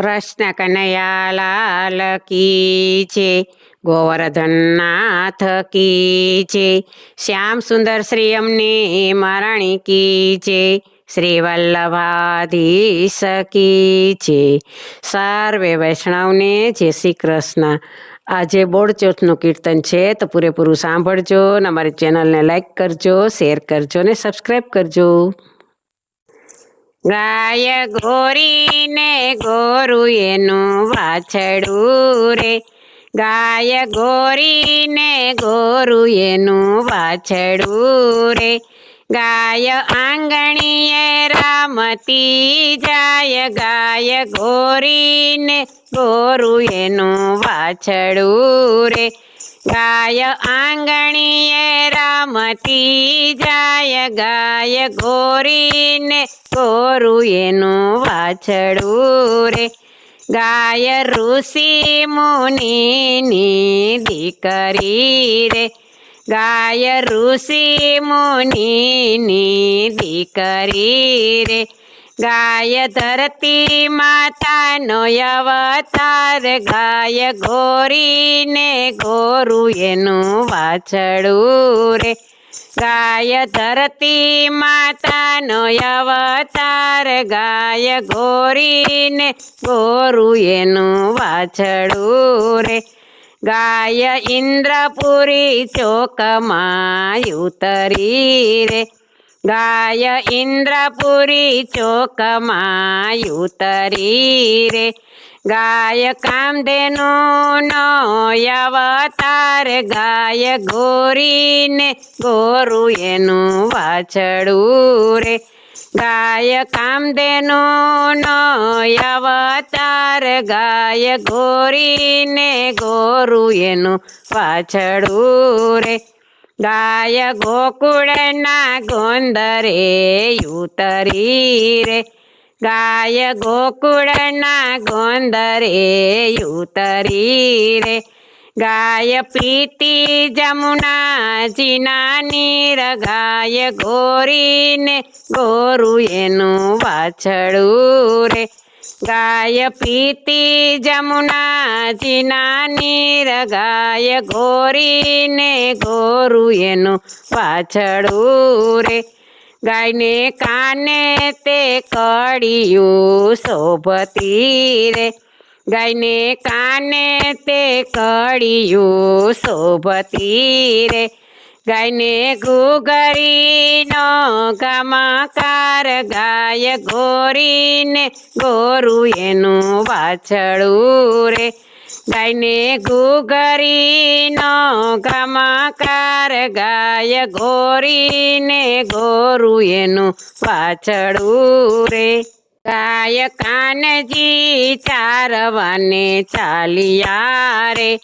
કૃષ્ણ કનૈયા લાલ કી છે, ગોવર્ધનનાથ કી છે, શ્યામ સુંદર શ્રી અમને મહારાણી કી છે, શ્રી વલ્લભાધીશ કી છે. સર્વે વૈષ્ણવને જય શ્રી કૃષ્ણ. આજે બોડચોથનું કીર્તન છે, તો પૂરેપૂરું સાંભળજો અને અમારી ચેનલને લાઈક કરજો, શેર કરજો ને સબસ્ક્રાઈબ કરજો. ગાય ગોરીને ગોરુ એનું વાછડું રે. ગાય ગોરીને ગોરુ એનું વાછડું રે. ગાય આંગણીએ રામતી જાય. ગાય ગોરીને ગોરુ એનું વાછડું રે. ગાય આંગણીએ રામતી જાય, ગાય ગોરીને ગોરું એનું વાછડું રે. ગાય ઋષિ મુનિની દીકરી રે. ગાય ઋષિ મુનિની દીકરી રે. ગાય ધરતી માતાનો અવતાર, ગાય ગોરીને ગોરું એનું વાછડું રે. ગાય ધરતી માતાનો અવતાર, ગાય ગોરીને ગોરું એનું વાછડું રે. ગાય ઇન્દ્રપુરી ચોકમાં ઉતરી રે. ગાય ઇન્દ્રપુરી ચોકમાં ઉતરી રે ગાય કામધેનુ નો અવતાર ગાય ગોરીને ગોરુ એનું વાછડું રે ગાય કામધેનુ નો અવતાર ગાય ગોરીને ગોરુ એનું વાછડું રે ગાય ગોકુળના ગોંદરે ઉતરી રે. ગાય ગોકુળના ગોંદરે ઉતરી રે. ગાય પીતી જમુનાજીના નીર ગાય ગોરીને ગોરુ એનું વાછડું રે. ગાય પીતી જમુનાજીના નીર ગાય ગોરીને ગોરું એનું પાછળું રે. ગાયને કાને તે કડિયું શોભતી રે. ગાયને કાને તે કડિયું શોભતી રે. ગાયને ગુગરીનો ગમકાર, ગાય ગોરીને ગોરું એનું વાછડું રે. ગાયને ગુગરીનો ગમકાર, ગાય ગોરીને ગોરું એનું વાછડું રે. ગાય કાનજી ચારવાને ચાલિયા રે.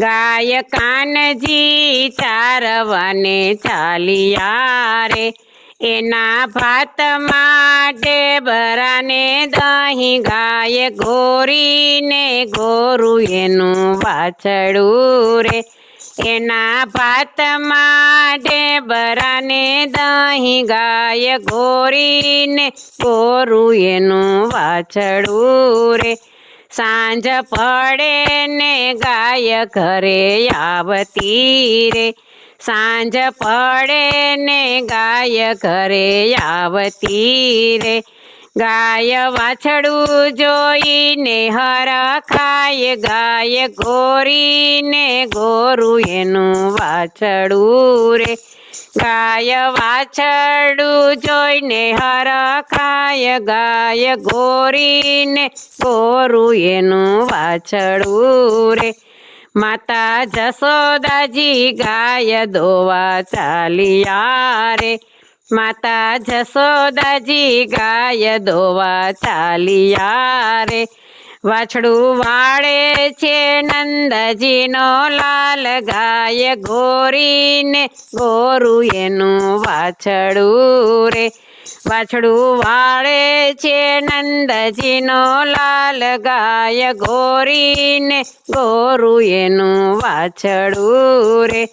ગાય કાનજી ચારવાને ચાલિયા રે. એના ભાત માટે બરાને દહીં ગાય ગોરીને ગોરું એનું વાછડું રે. એના ભાત માટે બરાને દહીં ગાય ગોરીને ગોરું એનું વાછડું રે. સાંજ પડે ને ગાય ઘરે આવતી રે. સાંજ પડે ને ગાય ઘરે આવતી રે. ગાય વાછડું જોઈને હરખાય ગાય ગોરીને ગોરું એનું વાછડું રે. ગાય વાછડું જોઈને હરખાય ગાય ગોરીને ગોરું એનું વાછડું રે. માતા જસોદાજી ગાય દોવા ચાલિયા રે. માતા જસોદાજી ગાય દોવા ચાલિયા રે. વાછડું વાળે છે નંદજીનો લાલ ગાય ગોરીને. ગોરું એનું વાછડું રે. વાછડું વાળે છે નંદજીનો લાલ ગાય ગોરીને. ગોરું એનું વાછડું રે.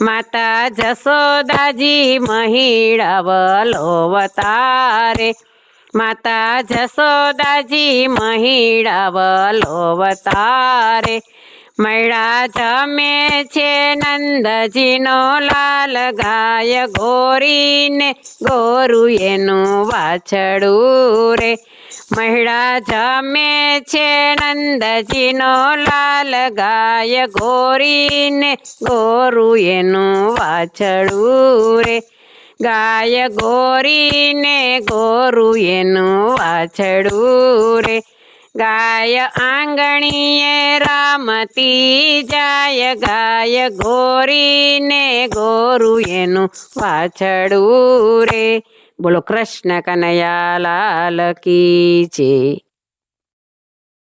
માતા જસોદાજી મહિડા વલોવતારે માતા જસોદાજી મહિડા વલોવતારે મૈડા જમે છે નંદજીનો લાલ ગાય ગોરીને, ગોરુ એનું વાછડું રે. મહિડા જમે છે નંદજીનો લાલ ગાય ગોરીને, ગોરુ એનું વાછડું રે. ગાય ગોરીને ગોરુ એનું વાછડું રે. ગાય આંગણીએ રામતી જાય, ગાય ગોરીને ગોરુ એનું વાછડું રે. બોલો કૃષ્ણ કનૈયા લાલ કી છે